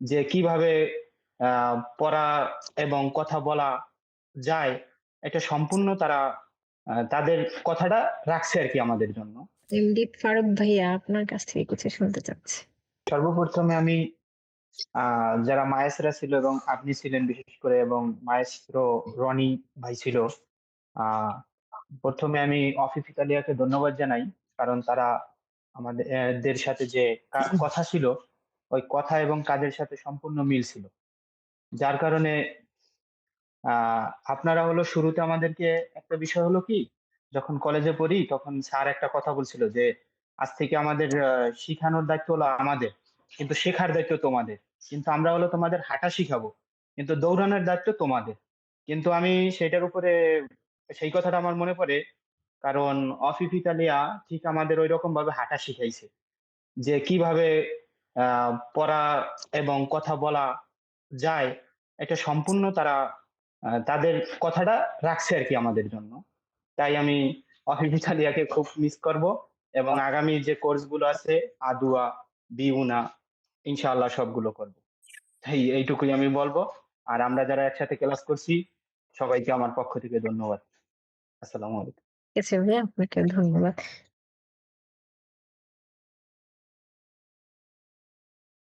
যে কীভাবে আ পড়া এবং কথা বলা যায়, এটা সম্পূর্ণ তারা আ তাদের কথাটা রাখছে আর কি আমাদের জন্য। এমডি ফারুক ভাইয়া আপনার কাছ থেকে কিছু শুনতে চাচ্ছি। সর্বপ্রথমে আমি আ যারা মায়েসরা ছিল এবং আপনি ছিলেন বিশেষ করে এবং মায়েস্ট্রো রনি ভাই ছিল। আ ১ম এ আমি অফিস ইতালিয়াকে ধন্যবাদ জানাই। কারণ তারা আমাদের সাথে যে কা কথা ছিল, ওই কথা এবং কাজের সাথে সম্পূর্ণ মিল ছিল। যার কারণে আপনারা হলো শুরুতে আমাদেরকে একটা বিষয় হলো কি, যখন কলেজে পড়ি তখন স্যার একটা কথা বলছিল যে, "আজ থেকে আমাদের শিখানোর দায়িত্ব হলো আমাদের। কিন্তু শেখার দায়িত্ব তোমাদের। কিন্তু আমরা হলো তোমাদের হাঁটা শিখাবো। কিন্তু দৌড়ানোর দায়িত্ব তোমাদের।" কিন্তু আমি সেটার উপরে সেই কথাটা আমার মনে পড়ে। কারণ অফিস ইতালিয়া ঠিক আমাদের ওই রকম ভাবে হাঁটা শিখাইছে। যে কীভাবে পড়া এবং কথা বলা যায়, এটা সম্পূর্ণ তারা তাদের কথাটা রাখছে আরকি আমাদের জন্য। তাই আমি অফিস ইতালিয়াকে খুব মিস করব এবং আগামী যে কোর্সগুলো আছে আদুয়া, বিউনা ইনশাআল্লাহ সবগুলো করব। তাই এইটুকুই আমি বলব আর আমরা যারা একসাথে ক্লাস করছি, সবাইকে আমার পক্ষ থেকে ধন্যবাদ। আসসালামু আলাইকুম। আপনাকে ধন্যবাদ।